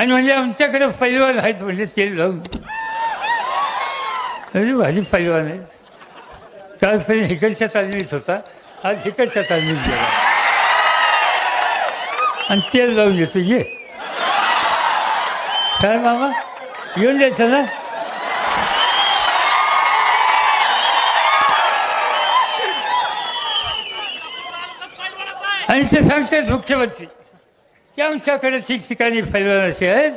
आणि म्हणजे आमच्याकडे पैलवान आहेत म्हणजे तेल लावून म्हणजे भाजी पैलवान आहे कालपर्यंत इकडच्या तालमीत होता. आज इकडच्या तालमीत गेला. आणि तेल लावून येतो ये. काय मामा? येऊन द्यायचं ना? आणि ते सांगतात मुख्यमंत्री. की आमच्याकडे ठिकठिकाणी पैलवान असे आहेत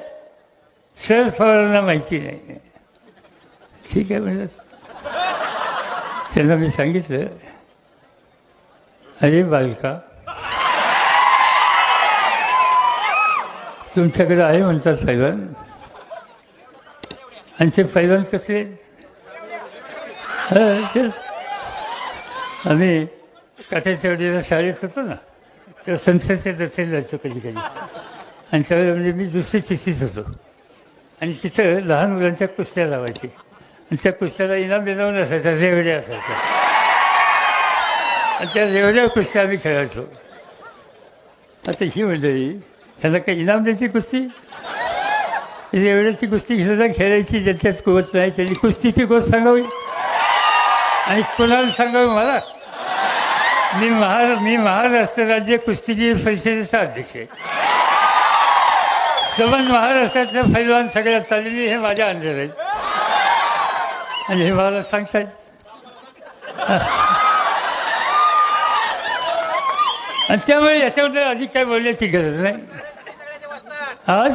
शरद पवारांना माहिती नाही ठीक आहे म्हणजे त्यांना मी सांगितलं अरे बालका तुमच्याकडे आहे म्हणतात पैलवान आणि ते पैलवान कसे आम्ही काठाच्या वडीला शाळेत होतो ना तेव्हा संस्थेच्या दर्शन जायचो कधी कधी आणि सगळं म्हणजे मी दुसरी तिसरीच होतो आणि तिथं लहान मुलांच्या कुस्त्या लावायची आणि त्या कुस्त्याला इनाम बिनाम असायचा रेवड्या असायच्या आणि त्या रेवड्या कुस्त्या आम्ही खेळायचो आता ही मंडळी त्यांना काही इनाम द्यायची कुस्ती रेवड्याची कुस्ती घेताना खेळायची ज्याच्यात कुवत नाही त्यांनी कुस्तीची गोष्ट सांगावी आणि कोणाला सांगावी मला मी महारा मी महाराष्ट्र राज्य कुस्तीगीर परिषदेचा अध्यक्ष आहे सबन महाराष्ट्रातल्या फैलवान सगळ्यात चाललेली हे माझ्या अंडर आहेत आणि हे मला सांगताय आणि त्यामुळे याच्याबद्दल अधिक काय बोलण्याची गरज नाही आज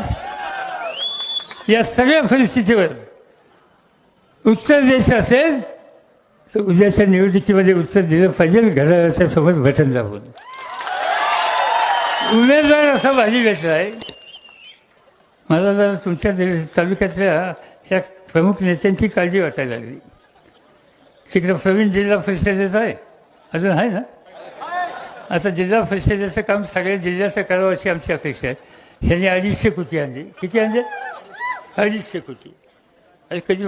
या सगळ्या परिस्थितीवर उत्तर द्यायचं असेल तर उद्याच्या निवडणुकीमध्ये उत्तर दिलं पाहिजे घड्याळाच्या समोर बटन दाबून. उमेदवार असा भाजी घेतला आहे मला जरा तुमच्या तालुक्यातल्या या प्रमुख नेत्यांची काळजी वाटायला लागली. तिकडं प्रवीण जिल्हा परिषदेचं आहे. अजून आहे ना? आता जिल्हा परिषदेचं काम सगळ्या जिल्ह्याचं करावं अशी आमची अपेक्षा आहे. ह्यांनी अडीचशे कोटी आणली. किती आणले? अडीचशे कोटी. आणि कधी